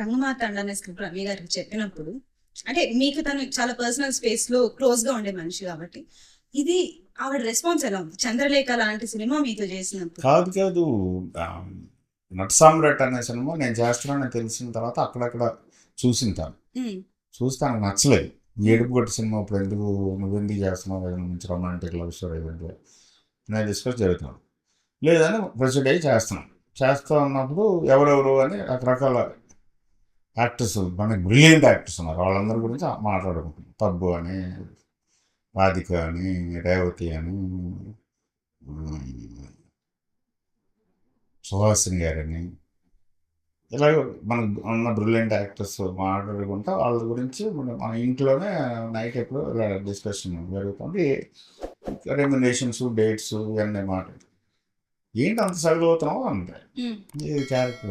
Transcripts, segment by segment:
రంగమాత అనే స్క్రిప్ట్ రవి గారికి చెప్పినప్పుడు అంటే మీకు తను చాలా పర్సనల్ స్పేస్లో క్లోజ్గా ఉండే మనిషి కాబట్టి ఇది ఆవిడ రెస్పాన్స్ ఎలా ఉంది? చంద్రలేఖ లాంటి సినిమా మీతో చేసినప్పుడు. కాదు కాదు ఆ, నట సామ్రాట్ అనే సినిమా నేను చేస్తున్నానని తెలిసిన తర్వాత అక్కడక్కడ చూసింటాను ఉమ్, చూస్తే నాకు నచ్చలేదు. ఏడుపు కొట్టి సినిమా ఇప్పుడు ఎందుకు నువ్వెందుకు చేస్తున్నావు? మంచి రొమాంటిక్ లవ్ స్టోరీ ఏదంటే నేను డిస్కస్ జరుగుతున్నాను లేదని ప్రతి డే చేస్తున్నాం చేస్తూ ఉన్నప్పుడు ఎవరెవరు అని రకరకాల యాక్టర్స్ మనకి బ్రిలియంట్ యాక్టర్స్ ఉన్నారు. వాళ్ళందరి గురించి మాట్లాడుకుంటున్నాం. పబ్బు అని రాధిక అని రేవతి అని సుహాసిని గారని ఇలాగ మనకు ఉన్న బ్రిలియంట్ యాక్టర్స్ మాట్లాడుకుంటా వాళ్ళ గురించి మన మన ఇంట్లోనే నైట్ ఎప్పుడు ఇలా డిస్కషన్ జరుగుతుంది. రెమ్యునేషన్స్ డేట్స్ ఇవన్నీ మాట్లాడు ఏంటి అంత సగలవుతున్నావు అంతే. ఇది క్యారెక్టర్?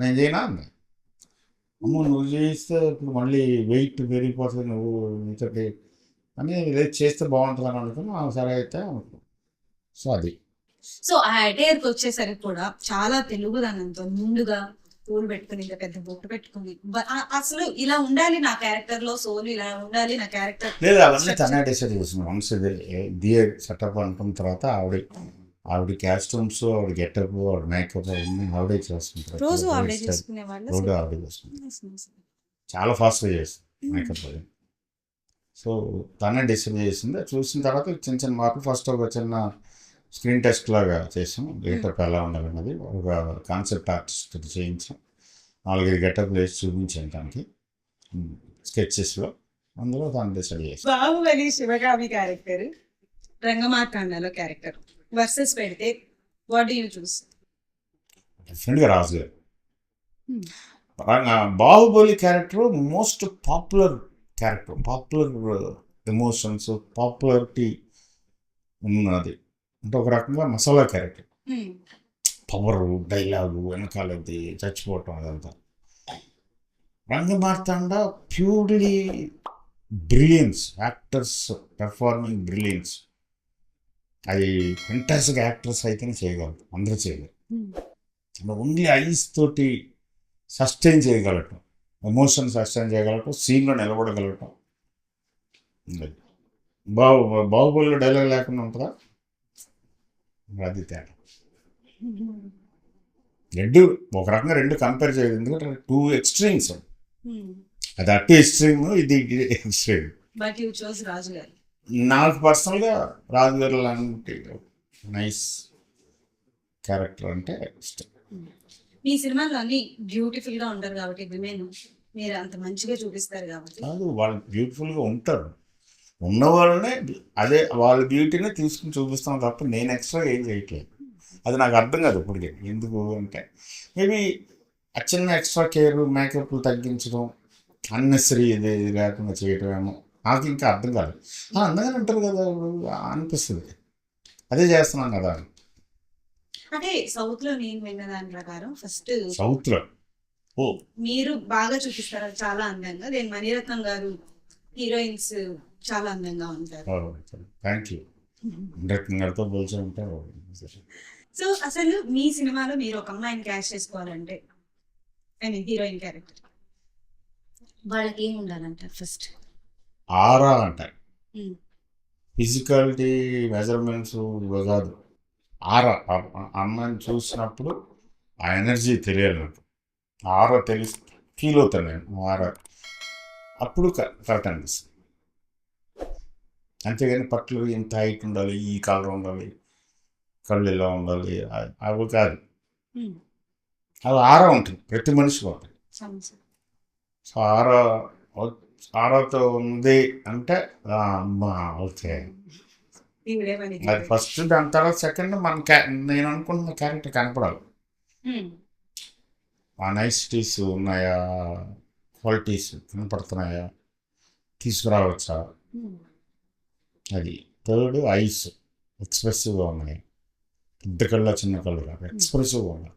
నేను చేయనా అంది అమ్మ నువ్వు చేస్తే ఇప్పుడు మళ్ళీ వెయిట్ పెరిగిపోతుంది నువ్వు ఇంతటి అని లేదు చేస్తే బాగుంటుంది అని అనుకున్నా "ఆ, సరే అయితే సో అది. సో ఆ అటైర్కి వచ్చేసరికి కూడా చాలా తెలుగుదనంతో ముందుగా పూలు పెట్టుకుని ఇంకా పెద్ద బొట్టు పెట్టుకుని అసలు ఇలా ఉండాలి నా క్యారెక్టర్లో సోలు ఇలా ఉండాలి నా క్యారెక్టర్ లేదు అవన్నీ తనే డిసైడ్ చేసింది. వన్స్ ఇది దియే సెటప్ అనుకున్న తర్వాత ఆవిడ ఆవిడ కాస్ట్యూమ్స్ ఆవిడ గెటప్ ఆవిడ మేకప్ అవన్నీ ఆవిడే చేస్తుంటారు. రోజు ఆవిడే రోజు చేసుకునే వాళ్ళు ఆవిడే చేస్తుంది చాలా ఫాస్ట్గా చేస్తుంది మేకప్ అది. సో తనే డిసైడ్ చేసింది. చూసిన తర్వాత చిన్న చిన్న మార్పులు. ఫస్ట్ ఒక చిన్న స్క్రీన్ టెస్ట్ లాగా చేసాం. గెటప్ ఎలా ఉండాలన్నది ఒక కాన్సెప్ట్ ఆర్టిస్ట్ చేయించాం. నాలుగైదు గెటప్ వేసి చూపించాను తనకి. స్కెచెస్లో అందులో తను డిసైడ్ చేసి బాహుబలి శివగామి క్యారెక్టర్ రంగమార్తాండలో క్యారెక్టర్ వర్సెస్ పెడితే వాట్ యూ చూస్. డెఫినెట్గా Raju garu Baahubali character most popular character popular emotions popularity ఉన్నది. అంటే ఒక రకంగా మసాలా క్యారెక్టర్ పవర్ డైలాగు వెనకాలది చచ్చిపోవటం అదంతా. Rangamarthanda purely brilliance actors performing brilliance అది ఫెంటాస్టిక్ యాక్టర్స్ అయితేనే చేయగలరు. అందరూ చేయలేరు. ఓన్లీ ఐస్ తోటి సస్టైన్ చేయగలటం ఎమోషన్ సస్టైన్ చేయగలటం సీన్లో నిలబడగలటం. బాహు బాహుబలిలో డైలాగ్ లేకుండా ఉంటుందా? అది తేడా. రెండు ఒక రకంగా రెండు కంపేర్ చేయదు. ఎందుకంటే టూ ఎక్స్ట్రీమ్స్ అది అటు ఎక్స్ట్రీమ్ ఇది extreme but you choose Raju garu నాకు పర్సనల్గా రాజుగారు లాంటి నైస్ క్యారెక్టర్ అంటే ఇష్టం. మీ సినిమాలో అన్ని బ్యూటిఫుల్గా ఉంటారు కాబట్టి విమెన్ మీరు అంత మంచిగా చూపిస్తారు కాబట్టి. కాదు వాళ్ళు బ్యూటిఫుల్గా ఉంటారు. ఉన్న వాళ్ళనే అదే వాళ్ళ బ్యూటీని తీసుకుని చూపిస్తాం తప్ప నేను ఎక్స్ట్రా ఏం చేయట్లేదు. అది నాకు అర్థం కాదు ఇప్పటికే. ఎందుకు అంటే మేబీ చిన్న ఎక్స్ట్రా కేర్ మేకప్లు తగ్గించడం అన్నెసరీ ఇది ఇది లేకుండా చేయడం ఏమో నాకు ఇంకా అర్థం కాదు. "ఆ, అందంగానే ఉంటారు కదా వాళ్ళు" అనిపిస్తుంది. అదే చేస్తున్నాం కదా. అంటే సౌత్లో నేను విన్న దాని ప్రకారం ఫస్ట్ సౌత్లో? ఓ. మీరు బాగా చూపిస్తారు చాలా అందంగా. నేను మణిరత్నం గారు హీరోయిన్స్ చాలా అందంగా ఉంటారు. థ్యాంక్ యూ రత్న గారితో పోల్చి ఉంటారు సో అసలు మీ సినిమాలో మీరు ఒక అమ్మాయిని క్యాష్ చేసుకోవాలంటే ఐ మీన్ హీరోయిన్ క్యారెక్టర్. వాళ్ళకి ఏం ఉండాలంటారు ఫస్ట్? ఆరా అంటారు ఫిజికాలిటీ మెజర్మెంట్స్ కాదు. ఆరా. అమ్మాయిని చూసినప్పుడు ఆ ఎనర్జీ తెలియాలి నాకు. ఆరా తెలిసి ఫీల్ అవుతాను నేను ఆరా. అప్పుడు కరెక్ట్ అనిపిస్తుంది. అంతేగాని పట్లు ఇంత హైట్ ఉండాలి ఈ కలర్ ఉండాలి కళ్ళు ఇలా ఉండాలి అవి కాదు. అవి ఆరా ఉంటుంది. ప్రతి మనిషికి ఉంటుంది. సో ఆరా ఆరాతో ఉంది అంటే ఓకే. అది ఫస్ట్ దాని తర్వాత సెకండ్ మన నేను అనుకుంటున్న క్యారెక్టర్ కనపడాలి. ఆ నైసిటీస్ ఉన్నాయా? క్వాలిటీస్ కనపడుతున్నాయా? తీసుకురావచ్చా? అది. థర్డ్ ఐస్ ఎక్స్ప్రెసివ్గా ఉన్నాయి. పెద్ద కళ్ళ చిన్న కళ్ళు కాదు. ఎక్స్ప్రెసివ్గా ఉన్నాయి.